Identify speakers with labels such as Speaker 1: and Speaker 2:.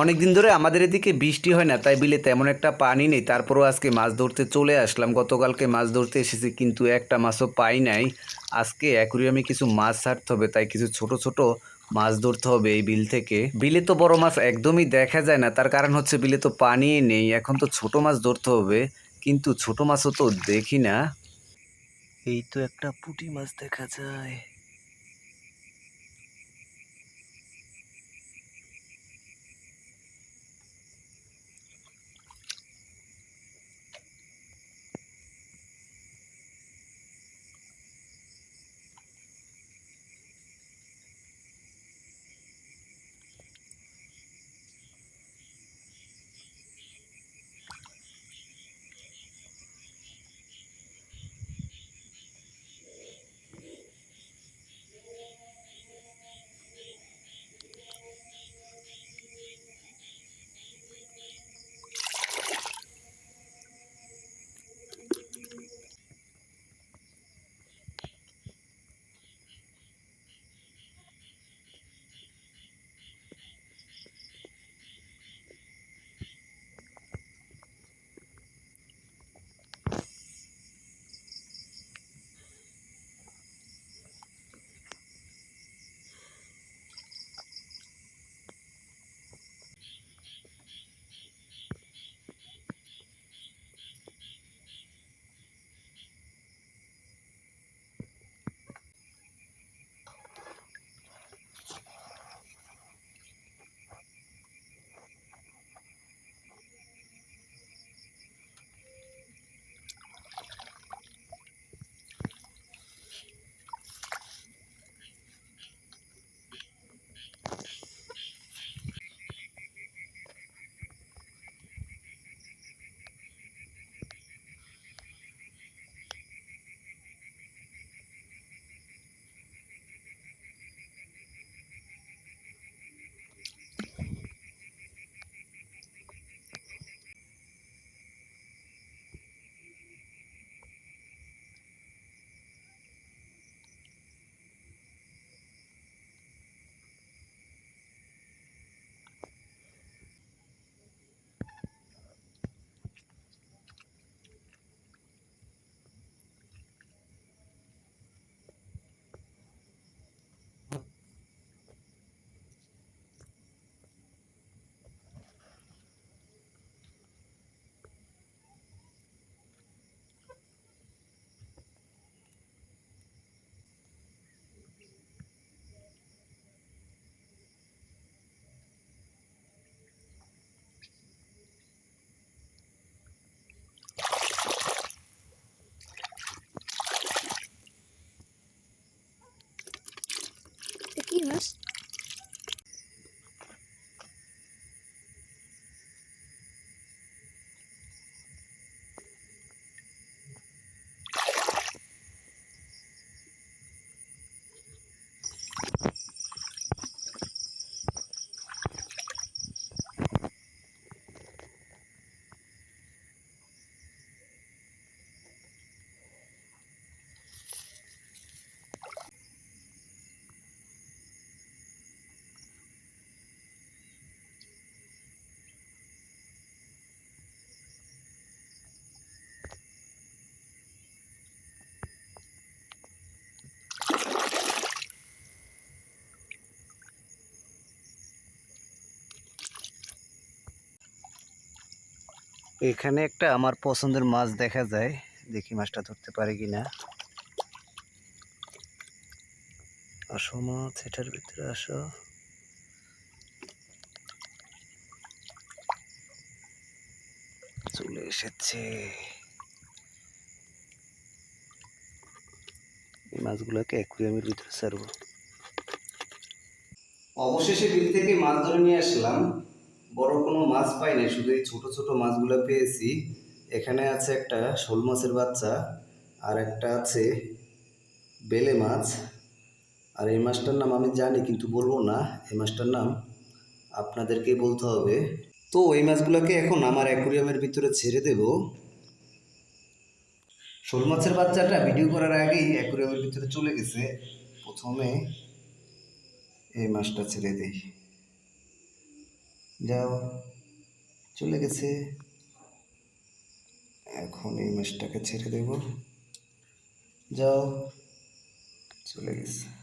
Speaker 1: অনেক দিন ধরে আমাদের এদিকে বৃষ্টি হয় না, তাই বিলে তেমন একটা পানি নেই। তারপরেও আজকে মাছ ধরতে চলে আসলাম। গতকালকে মাছ ধরতে এসেছি, কিন্তু একটা মাছও পাই নাই। আজকে অ্যাকুরিয়ামে কিছু মাছ ছাড়তে হবে, তাই কিছু ছোট ছোট মাছ ধরতে হবে এই বিল থেকে। বিলে তো বড় মাছ একদমই দেখা যায় না, তার কারণ হচ্ছে বিলে তো পানি নেই। এখন তো ছোট মাছ ধরতে হবে, কিন্তু ছোট মাছও তো দেখি না। এই তো একটা পুঁটি মাছ দেখা যায়।
Speaker 2: Hayır.
Speaker 1: এখানে একটা আমার পছন্দের মাছ দেখা যায়। দেখি মাছটা ধরতে পারি কিনা। আসো মাছ, এটার ভিতরে আসো। চলে এসেছে। এই মাছগুলোকে অ্যাকুরিয়ামের ভিতরে ছাড়বো। অবশেষে বিল থেকে মাছ ধরে নিয়ে আসলাম। বড় কোনো মাছ পাই নাই শুধু এই ছোট ছোট মাছগুলো পেয়েছি। এখানে আছে একটা শোল মাছের বাচ্চা, আর একটা আছে বেলে মাছ। আর এই মাছটার নাম আমি জানি, কিন্তু বলব না, এই মাছটার নাম আপনাদেরকে বলতে হবে। তো এই মাছগুলোকে এখন আমার অ্যাকুরিয়ামের ভিতরে ছেড়ে দেব। শোল মাছের বাচ্চাটা ভিডিও করার আগেই অ্যাকুরিয়ামের ভিতরে চলে গেছে। প্রথমে এই মাছটা ছেড়ে দেই। যাও চলে গেছে। এখন এই মাছটাকে ছেড়ে দেব। যাও চলে গেছে।